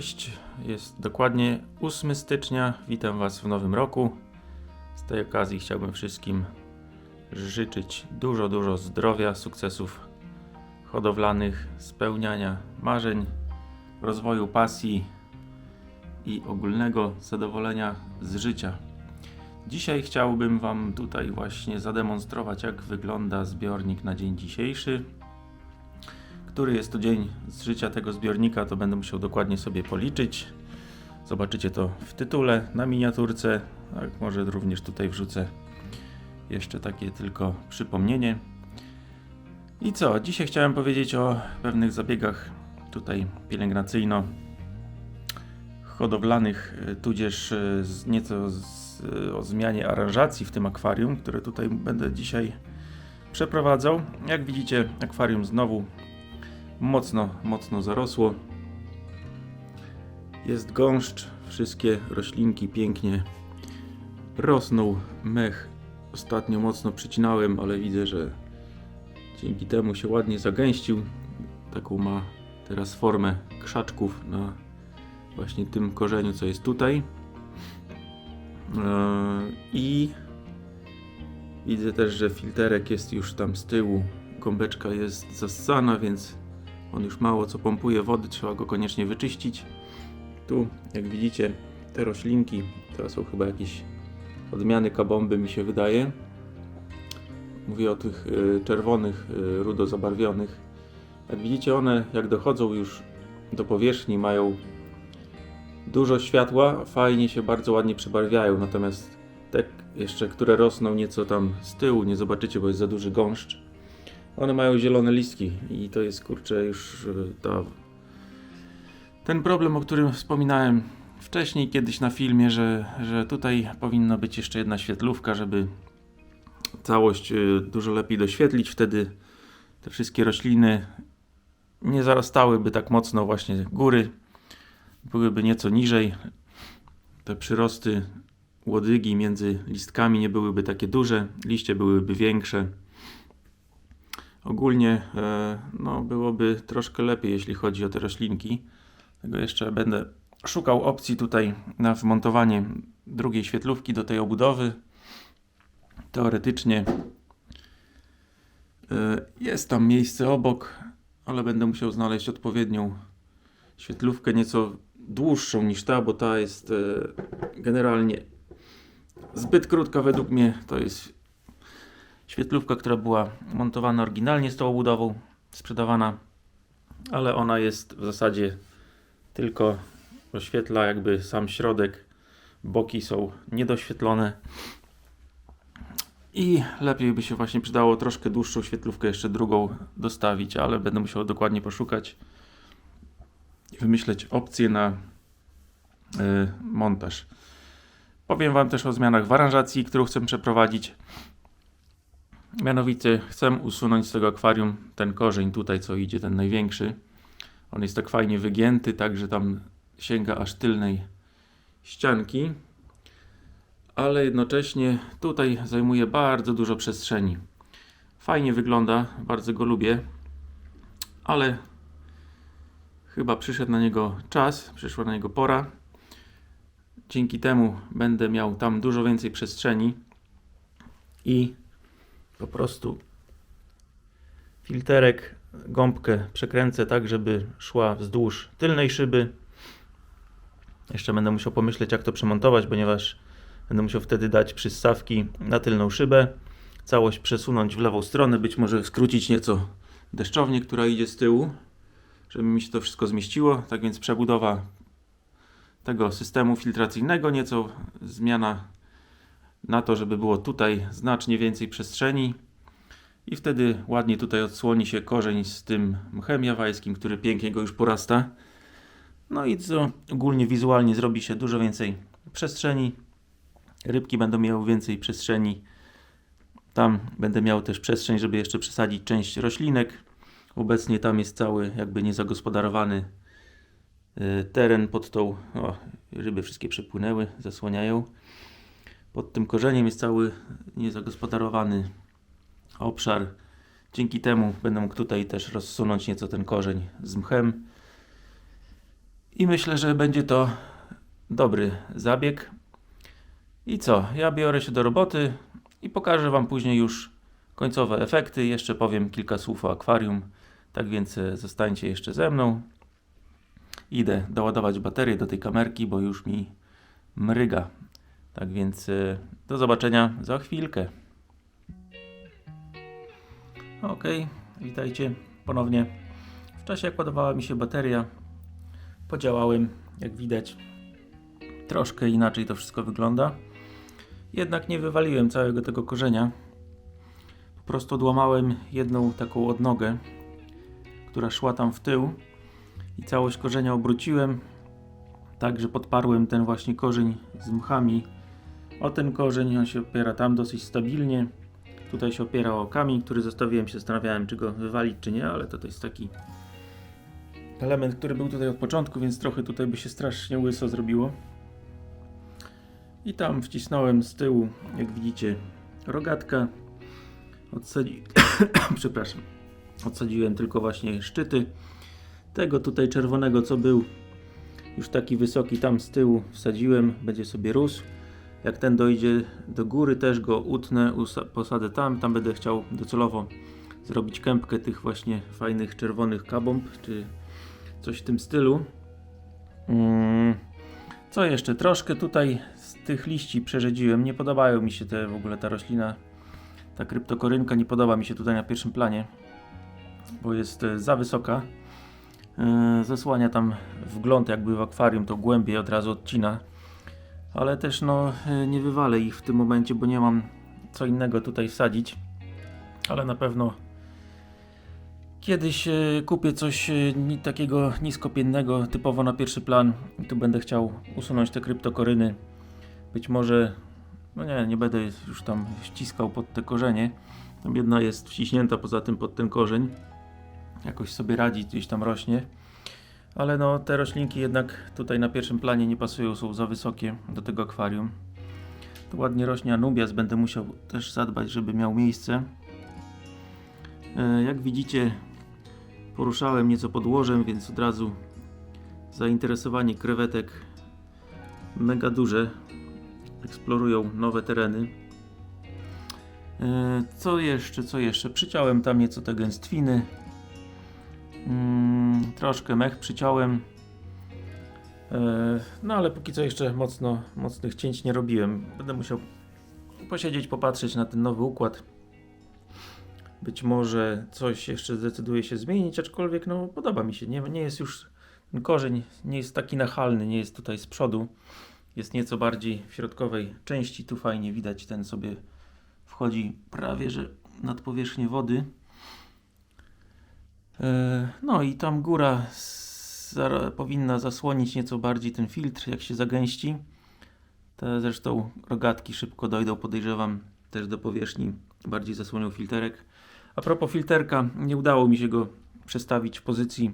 Cześć, jest dokładnie 8 stycznia. Witam Was w nowym roku. Z tej okazji chciałbym wszystkim życzyć dużo, dużo zdrowia, sukcesów hodowlanych, spełniania marzeń, rozwoju pasji i ogólnego zadowolenia z życia. Dzisiaj chciałbym Wam tutaj właśnie zademonstrować, jak wygląda zbiornik na dzień dzisiejszy. Który jest to dzień z życia tego zbiornika, to będę musiał dokładnie sobie policzyć. Zobaczycie to w tytule, na miniaturce, a może również tutaj wrzucę jeszcze takie tylko przypomnienie. I co? Dzisiaj chciałem powiedzieć o pewnych zabiegach tutaj pielęgnacyjno hodowlanych, tudzież e, nieco z, e, o zmianie aranżacji w tym akwarium, które tutaj będę dzisiaj przeprowadzał. Jak widzicie, akwarium znowu mocno, mocno zarosło. Jest gąszcz, wszystkie roślinki pięknie rosną. Mech ostatnio mocno przycinałem, ale widzę, że dzięki temu się ładnie zagęścił. Taką ma teraz formę krzaczków na właśnie tym korzeniu, co jest tutaj. Eee, I widzę też, że filterek jest już tam z tyłu. Gąbeczka jest zassana, więc on już mało co pompuje wody, trzeba go koniecznie wyczyścić. Tu, jak widzicie, te roślinki, to są chyba jakieś odmiany kabomby, mi się wydaje. Mówię o tych y, czerwonych, y, rudo zabarwionych. Jak widzicie, one jak dochodzą już do powierzchni, mają dużo światła, fajnie się bardzo ładnie przybarwiają. Natomiast te jeszcze, które rosną nieco tam z tyłu, nie zobaczycie, bo jest za duży gąszcz one mają zielone listki i to jest kurczę już e, ta, ten problem, o którym wspominałem wcześniej kiedyś na filmie, że, że tutaj powinna być jeszcze jedna świetlówka, żeby całość e, dużo lepiej doświetlić. Wtedy te wszystkie rośliny nie zarastałyby tak mocno właśnie góry, byłyby nieco niżej. Te przyrosty łodygi między listkami nie byłyby takie duże, liście byłyby większe ogólnie e, no, byłoby troszkę lepiej, jeśli chodzi o te roślinki. Tego jeszcze będę szukał opcji tutaj na wmontowanie drugiej świetlówki do tej obudowy. Teoretycznie e, jest tam miejsce obok, ale będę musiał znaleźć odpowiednią świetlówkę, nieco dłuższą niż ta, bo ta jest e, generalnie zbyt krótka według mnie. To jest Świetlówka, która była montowana oryginalnie z tą obudową, sprzedawana, ale ona jest w zasadzie tylko oświetla jakby sam środek, boki są niedoświetlone i lepiej by się właśnie przydało troszkę dłuższą świetlówkę, jeszcze drugą dostawić, ale będę musiał dokładnie poszukać i wymyśleć opcję na y, montaż. Powiem Wam też o zmianach w aranżacji, którą chcę przeprowadzić. Mianowicie chcę usunąć z tego akwarium ten korzeń tutaj, co idzie, ten największy. On jest tak fajnie wygięty, tak że tam sięga aż tylnej ścianki. Ale jednocześnie tutaj zajmuje bardzo dużo przestrzeni. Fajnie wygląda, bardzo go lubię. Ale chyba przyszedł na niego czas, przyszła na niego pora. Dzięki temu będę miał tam dużo więcej przestrzeni i po prostu filterek, gąbkę przekręcę tak, żeby szła wzdłuż tylnej szyby. Jeszcze będę musiał pomyśleć, jak to przemontować, ponieważ będę musiał wtedy dać przystawki na tylną szybę, całość przesunąć w lewą stronę, być może skrócić nieco deszczownię, która idzie z tyłu, żeby mi się to wszystko zmieściło. Tak więc przebudowa tego systemu filtracyjnego, nieco zmiana na to, żeby było tutaj znacznie więcej przestrzeni i wtedy ładnie tutaj odsłoni się korzeń z tym mchem jawajskim, który pięknie go już porasta. No i co ogólnie wizualnie zrobi się dużo więcej przestrzeni. Rybki będą miały więcej przestrzeni. Tam będę miał też przestrzeń, żeby jeszcze przesadzić część roślinek. Obecnie tam jest cały jakby niezagospodarowany y, teren pod tą... O, ryby wszystkie przepłynęły, zasłaniają. Pod tym korzeniem jest cały niezagospodarowany obszar. Dzięki temu będę mógł tutaj też rozsunąć nieco ten korzeń z mchem. I myślę, że będzie to dobry zabieg. I co? Ja biorę się do roboty i pokażę Wam później już końcowe efekty. Jeszcze powiem kilka słów o akwarium. Tak więc e, zostańcie jeszcze ze mną. Idę doładować baterię do tej kamerki, bo już mi mryga. Tak więc e, do zobaczenia za chwilkę. Ok, witajcie ponownie. W czasie jak ładowała mi się bateria, podziałałem, jak widać, troszkę inaczej to wszystko wygląda. Jednak nie wywaliłem całego tego korzenia. Po prostu odłamałem jedną taką odnogę, która szła tam w tył i całość korzenia obróciłem, tak że podparłem ten właśnie korzeń z mchami. O ten korzeń on się opiera tam dosyć stabilnie. Tutaj się opiera o kamień, który zostawiłem się zastanawiałem, czy go wywalić, czy nie, ale to, to jest taki element, który był tutaj od początku, więc trochę tutaj by się strasznie łyso zrobiło. I tam wcisnąłem z tyłu, jak widzicie, rogatka. Odsadzi... Przepraszam. Odsadziłem tylko właśnie szczyty. Tego tutaj czerwonego, co był już taki wysoki tam z tyłu wsadziłem, będzie sobie rósł. Jak ten dojdzie do góry, też go utnę, posadzę tam. Tam będę chciał docelowo zrobić kępkę tych właśnie fajnych czerwonych kabomb, czy coś w tym stylu. Mm. Co jeszcze? Troszkę tutaj z tych liści przerzedziłem. Nie podobają mi się te w ogóle ta roślina. Ta kryptokorynka nie podoba mi się tutaj na pierwszym planie, bo jest e, za wysoka. E, Zasłania tam wgląd jakby w akwarium, to głębiej od razu odcina. Ale też no e, nie wywalę ich w tym momencie, bo nie mam co innego tutaj wsadzić. Ale na pewno Kiedyś e, kupię coś e, takiego niskopiennego, typowo na pierwszy plan. I tu będę chciał usunąć te kryptokoryny. Być może, no nie, nie będę już tam ściskał pod te korzenie. Tam jedna jest wciśnięta poza tym pod ten korzeń. Jakoś sobie radzi, gdzieś tam rośnie. Ale no, te roślinki jednak tutaj na pierwszym planie nie pasują, są za wysokie do tego akwarium. Tu ładnie rośnie anubias, będę musiał też zadbać, żeby miał miejsce. E, Jak widzicie, poruszałem nieco podłożem, więc od razu zainteresowanie krewetek mega duże. Eksplorują nowe tereny. E, Co jeszcze, co jeszcze? Przyciąłem tam nieco te gęstwiny. Troszkę mech przyciąłem. E, No ale póki co jeszcze mocno, mocnych cięć nie robiłem. Będę musiał posiedzieć, popatrzeć na ten nowy układ. Być może coś jeszcze zdecyduje się zmienić, aczkolwiek no podoba mi się. Nie, nie jest już ten korzeń, nie jest taki nachalny, nie jest tutaj z przodu. Jest nieco bardziej w środkowej części. Tu fajnie widać, ten sobie wchodzi prawie że nad powierzchnię wody. E, No i tam góra powinna zasłonić nieco bardziej ten filtr, jak się zagęści. Te zresztą rogatki szybko dojdą, podejrzewam, też do powierzchni. Bardziej zasłonią filterek. A propos filterka, nie udało mi się go przestawić w pozycji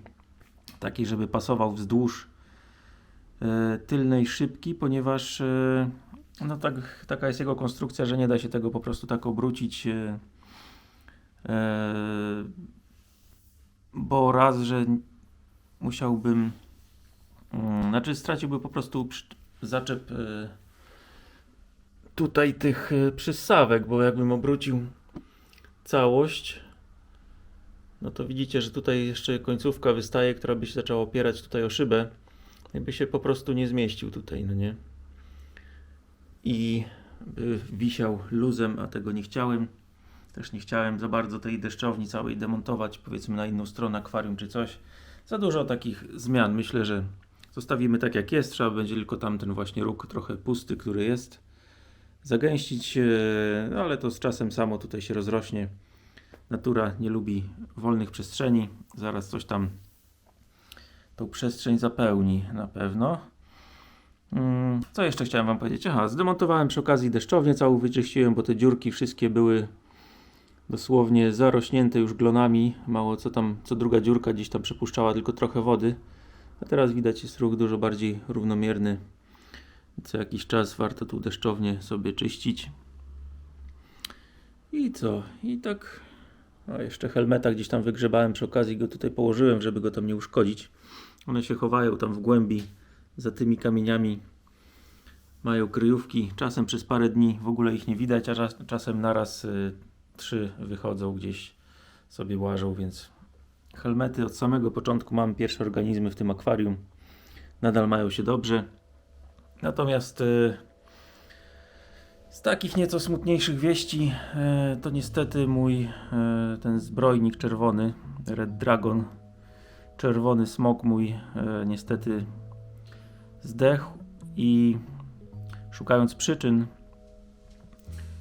takiej, żeby pasował wzdłuż e, tylnej szybki, ponieważ e, no tak, taka jest jego konstrukcja, że nie da się tego po prostu tak obrócić. Bo raz, że musiałbym, mm, znaczy straciłby po prostu zaczep e, tutaj tych e, przystawek, bo jakbym obrócił całość, no to widzicie, że tutaj jeszcze końcówka wystaje, która by się zaczęła opierać tutaj o szybę, jakby się po prostu nie zmieścił tutaj, no nie? I by wisiał luzem, a tego nie chciałem. Też nie chciałem za bardzo tej deszczowni całej demontować, powiedzmy na inną stronę akwarium czy coś. Za dużo takich zmian. Myślę, że zostawimy tak jak jest. Trzeba będzie tylko tam ten właśnie róg trochę pusty, który jest. Zagęścić, no ale to z czasem samo tutaj się rozrośnie. Natura nie lubi wolnych przestrzeni. Zaraz coś tam tą przestrzeń zapełni na pewno. Mm, Co jeszcze chciałem Wam powiedzieć? Aha, zdemontowałem przy okazji deszczownię, całą wyczyściłem, bo te dziurki wszystkie były dosłownie zarośnięte już glonami. Mało co tam, co druga dziurka gdzieś tam przepuszczała tylko trochę wody. A teraz widać jest ruch dużo bardziej równomierny. Co jakiś czas warto tu deszczownię sobie czyścić. I co? I tak. O, jeszcze helmeta gdzieś tam wygrzebałem przy okazji, go tutaj położyłem, żeby go tam nie uszkodzić. One się chowają tam w głębi za tymi kamieniami. Mają kryjówki. Czasem przez parę dni w ogóle ich nie widać, a czas, czasem naraz y, trzy wychodzą gdzieś sobie łażą, więc helmety od samego początku mam pierwsze organizmy w tym akwarium. Nadal mają się dobrze. Natomiast y, z takich nieco smutniejszych wieści y, to niestety mój y, ten zbrojnik czerwony, Red Dragon, czerwony smok mój niestety zdechł i szukając przyczyn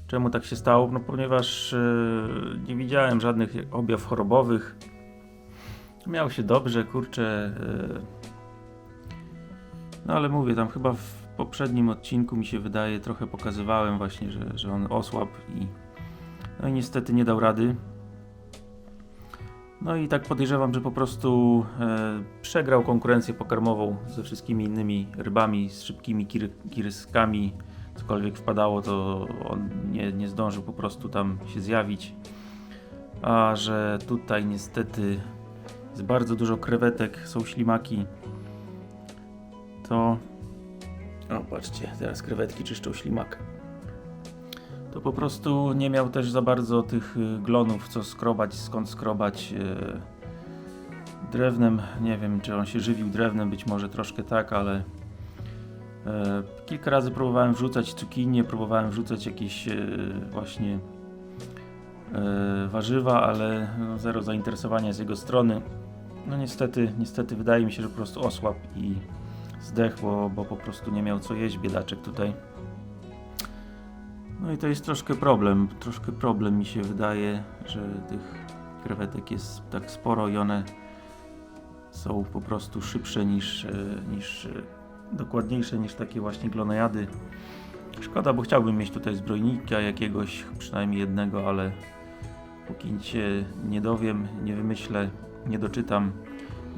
czemu tak się stało, no ponieważ y, nie widziałem żadnych objaw chorobowych miał się dobrze, kurczę y, no ale mówię, tam chyba w poprzednim odcinku mi się wydaje, trochę pokazywałem właśnie, że, że on osłabł i no i niestety nie dał rady. No i tak podejrzewam, że po prostu e, przegrał konkurencję pokarmową ze wszystkimi innymi rybami, z szybkimi kir kiryskami. Cokolwiek wpadało, to on nie, nie zdążył po prostu tam się zjawić. A że tutaj niestety jest bardzo dużo krewetek, są ślimaki, to... O, patrzcie, teraz krewetki czyszczą ślimak. To po prostu nie miał też za bardzo tych y, glonów, co skrobać, skąd skrobać y, drewnem. Nie wiem, czy on się żywił drewnem, być może troszkę tak, ale kilka razy próbowałem wrzucać cukinię, próbowałem wrzucać jakieś e, właśnie e, warzywa, ale no, zero zainteresowania z jego strony. No niestety, niestety wydaje mi się, że po prostu osłabł i zdechł, bo, bo po prostu nie miał co jeść biedaczek tutaj. No i to jest troszkę problem, troszkę problem mi się wydaje, że tych krewetek jest tak sporo i one są po prostu szybsze niż, e, niż e, dokładniejsze niż takie właśnie glonojady. Szkoda, bo chciałbym mieć tutaj zbrojnika jakiegoś, przynajmniej jednego, ale póki się nie dowiem, nie wymyślę, nie doczytam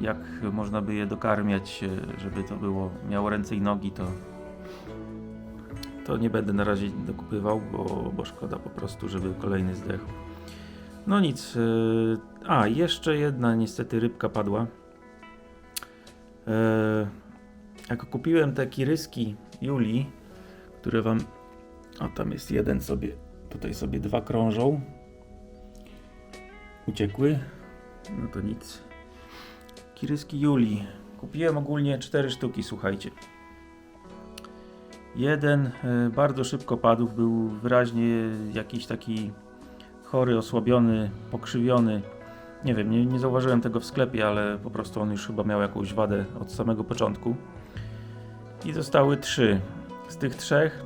jak można by je dokarmiać, e, żeby to było, miało ręce i nogi, to to nie będę na razie dokupywał, bo, bo szkoda po prostu, żeby kolejny zdechł. No nic. Yy, a, jeszcze jedna niestety rybka padła. Yy, jak kupiłem te kiryski Julii, które wam... O, tam jest jeden sobie, tutaj sobie dwa krążą. Uciekły. No to nic. Kiryski Julii. Kupiłem ogólnie cztery sztuki, słuchajcie. Jeden e, bardzo szybko padł, był wyraźnie jakiś taki chory, osłabiony, pokrzywiony. Nie wiem, nie, nie zauważyłem tego w sklepie, ale po prostu on już chyba miał jakąś wadę od samego początku. I zostały trzy. Z tych trzech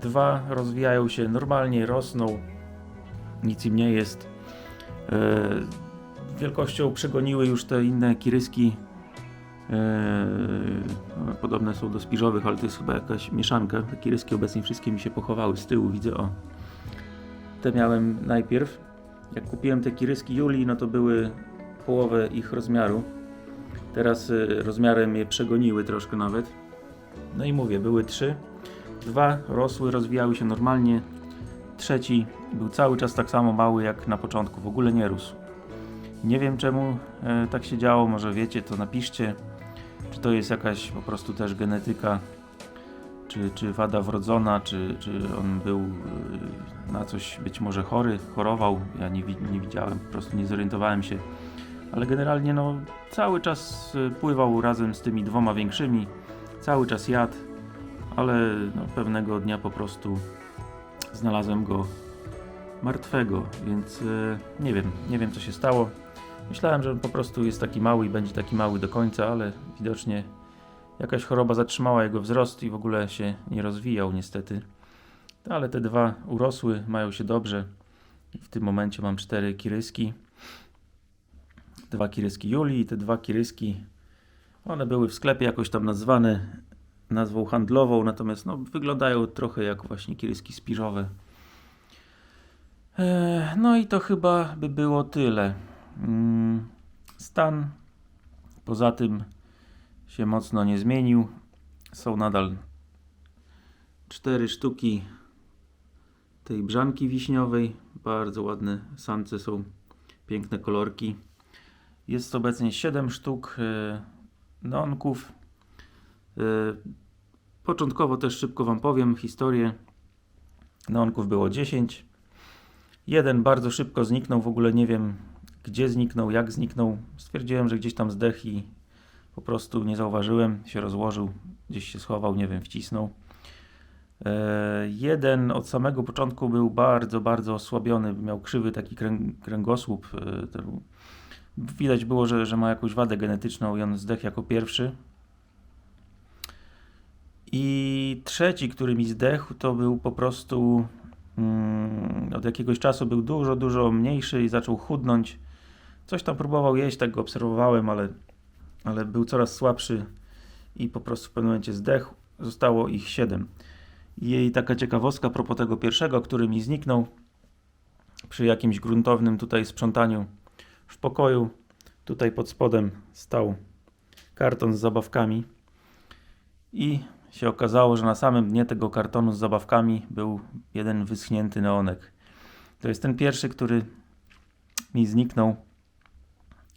dwa rozwijają się normalnie, rosną, nic im nie jest. E, wielkością przegoniły już te inne kiryski Eee, podobne są do spiżowych, ale to jest chyba jakaś mieszanka. Takie ryski obecnie wszystkie mi się pochowały z tyłu, widzę o. Te miałem najpierw. Jak kupiłem te kiryski Julii, no to były połowę ich rozmiaru. Teraz y, rozmiarem je przegoniły troszkę nawet. No i mówię, były trzy. Dwa rosły, rozwijały się normalnie. Trzeci był cały czas tak samo mały jak na początku, w ogóle nie rósł. Nie wiem czemu e, tak się działo, może wiecie, to napiszcie. Czy to jest jakaś po prostu też genetyka, czy, czy wada wrodzona, czy, czy on był y, na coś być może chory, chorował. Ja nie, nie widziałem, po prostu nie zorientowałem się. Ale generalnie no, cały czas y, pływał razem z tymi dwoma większymi, cały czas jadł, ale no, pewnego dnia po prostu znalazłem go martwego, więc y, nie wiem, nie wiem co się stało. Myślałem, że po prostu jest taki mały i będzie taki mały do końca, ale widocznie jakaś choroba zatrzymała jego wzrost i w ogóle się nie rozwijał niestety. Ale te dwa urosły, mają się dobrze. W tym momencie mam cztery kiryski. Dwa kiryski Julii i te dwa kiryski, one były w sklepie jakoś tam nazwane nazwą handlową, natomiast no, wyglądają trochę jak właśnie kiryski spiżowe. Eee, no i to chyba by było tyle. Mm, stan poza tym się mocno nie zmienił. Są nadal cztery sztuki tej brzanki wiśniowej. Bardzo ładne sance są, piękne kolorki. Jest obecnie 7 sztuk neonków. Yy, Początkowo też szybko Wam powiem historię. Neonków było 10. Jeden bardzo szybko zniknął, w ogóle nie wiem gdzie zniknął, jak zniknął. Stwierdziłem, że gdzieś tam zdechł i po prostu nie zauważyłem, się rozłożył, gdzieś się schował, nie wiem, wcisnął. E, jeden od samego początku był bardzo, bardzo osłabiony, miał krzywy taki kręg kręgosłup. Widać było, że, że ma jakąś wadę genetyczną i on zdechł jako pierwszy. I trzeci, który mi zdechł, to był po prostu mm, od jakiegoś czasu był dużo, dużo mniejszy i zaczął chudnąć. Coś tam próbował jeść, tak go obserwowałem, ale, ale był coraz słabszy i po prostu w pewnym momencie zdechł. Zostało ich siedem. Jej taka ciekawostka propos tego pierwszego, który mi zniknął przy jakimś gruntownym tutaj sprzątaniu w pokoju. Tutaj pod spodem stał karton z zabawkami i się okazało, że na samym dnie tego kartonu z zabawkami był jeden wyschnięty neonek. To jest ten pierwszy, który mi zniknął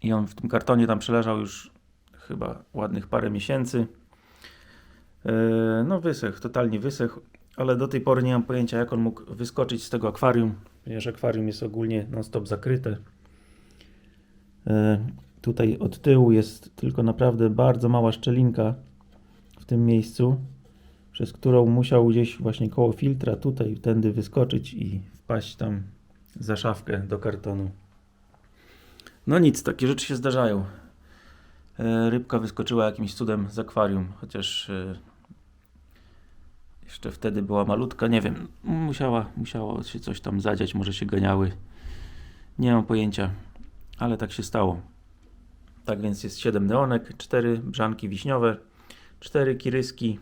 i on w tym kartonie tam przeleżał już chyba ładnych parę miesięcy. Eee, No wysechł, totalnie wysechł, ale do tej pory nie mam pojęcia jak on mógł wyskoczyć z tego akwarium, ponieważ akwarium jest ogólnie non-stop zakryte. Eee, Tutaj od tyłu jest tylko naprawdę bardzo mała szczelinka w tym miejscu, przez którą musiał gdzieś właśnie koło filtra tutaj tędy wyskoczyć i wpaść tam za szafkę do kartonu. No nic, takie rzeczy się zdarzają. E, Rybka wyskoczyła jakimś cudem z akwarium, chociaż e, jeszcze wtedy była malutka, nie wiem, musiała, musiało się coś tam zadziać, może się ganiały. Nie mam pojęcia, ale tak się stało. Tak więc jest 7 neonek, 4 brzanki wiśniowe, 4 kiryski.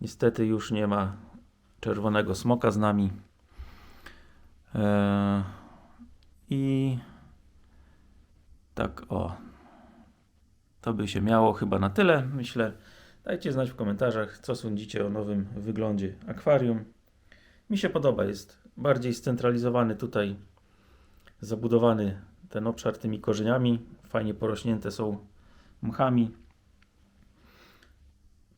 Niestety już nie ma czerwonego smoka z nami. Eee, I tak o. To by się miało chyba na tyle, myślę. Dajcie znać w komentarzach, co sądzicie o nowym wyglądzie akwarium. Mi się podoba, jest bardziej scentralizowany tutaj, zabudowany ten obszar tymi korzeniami. Fajnie porośnięte są mchami.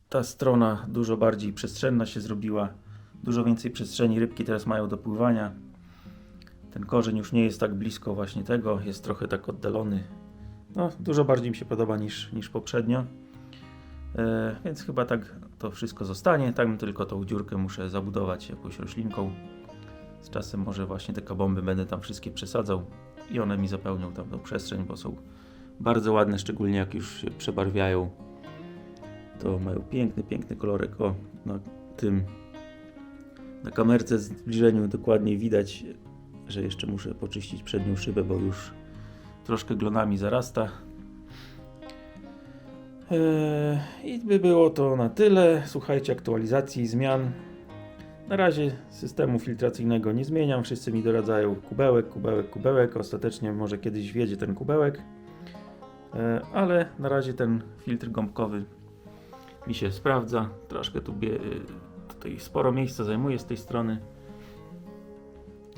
Ta strona dużo bardziej przestrzenna się zrobiła. Dużo więcej przestrzeni rybki teraz mają do pływania. Ten korzeń już nie jest tak blisko właśnie tego, jest trochę tak oddalony. No, dużo bardziej mi się podoba niż, niż poprzednio. E, więc chyba tak to wszystko zostanie. Tam tylko tą dziurkę muszę zabudować jakąś roślinką. Z czasem może właśnie te kabomby będę tam wszystkie przesadzał i one mi zapełnią tam tą przestrzeń, bo są bardzo ładne, szczególnie jak już się przebarwiają. To mają piękny, piękny kolorek. O, na tym na kamerce zbliżeniu dokładnie widać, że jeszcze muszę poczyścić przednią szybę, bo już troszkę glonami zarasta. Eee, I by było to na tyle. Słuchajcie aktualizacji, zmian. Na razie systemu filtracyjnego nie zmieniam. Wszyscy mi doradzają kubełek, kubełek, kubełek. Ostatecznie może kiedyś wiedzie ten kubełek. Eee, ale na razie ten filtr gąbkowy mi się sprawdza. Troszkę tu bie- tutaj sporo miejsca zajmuje z tej strony.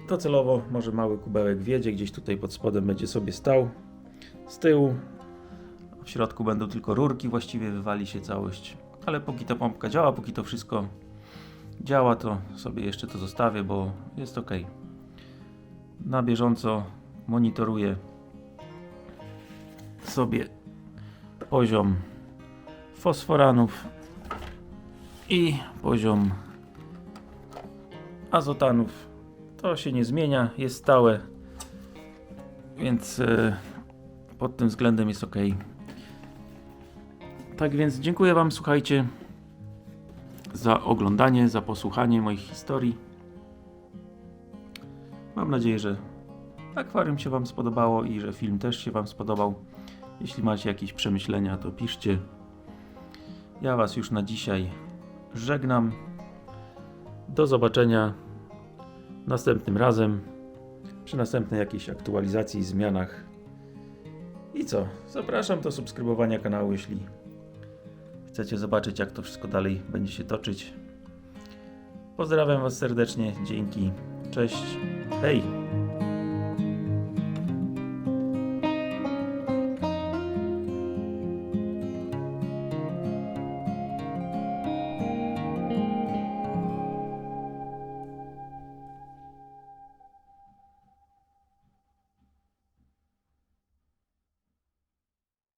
Docelowo może mały kubełek wiedzie, gdzieś tutaj pod spodem będzie sobie stał. Z tyłu w środku będą tylko rurki, właściwie wywali się całość. Ale póki ta pompka działa, póki to wszystko działa, to sobie jeszcze to zostawię, bo jest ok. Na bieżąco monitoruję sobie poziom fosforanów i poziom azotanów. To się nie zmienia, jest stałe, więc e, pod tym względem jest ok. Tak więc dziękuję Wam, słuchajcie, za oglądanie, za posłuchanie moich historii. Mam nadzieję, że akwarium się Wam spodobało i że film też się Wam spodobał. Jeśli macie jakieś przemyślenia, to piszcie. Ja Was już na dzisiaj żegnam. Do zobaczenia następnym razem przy następnej jakiejś aktualizacji, zmianach. I co? Zapraszam do subskrybowania kanału, jeśli chcecie zobaczyć, jak to wszystko dalej będzie się toczyć. Pozdrawiam Was serdecznie, dzięki, cześć, hej!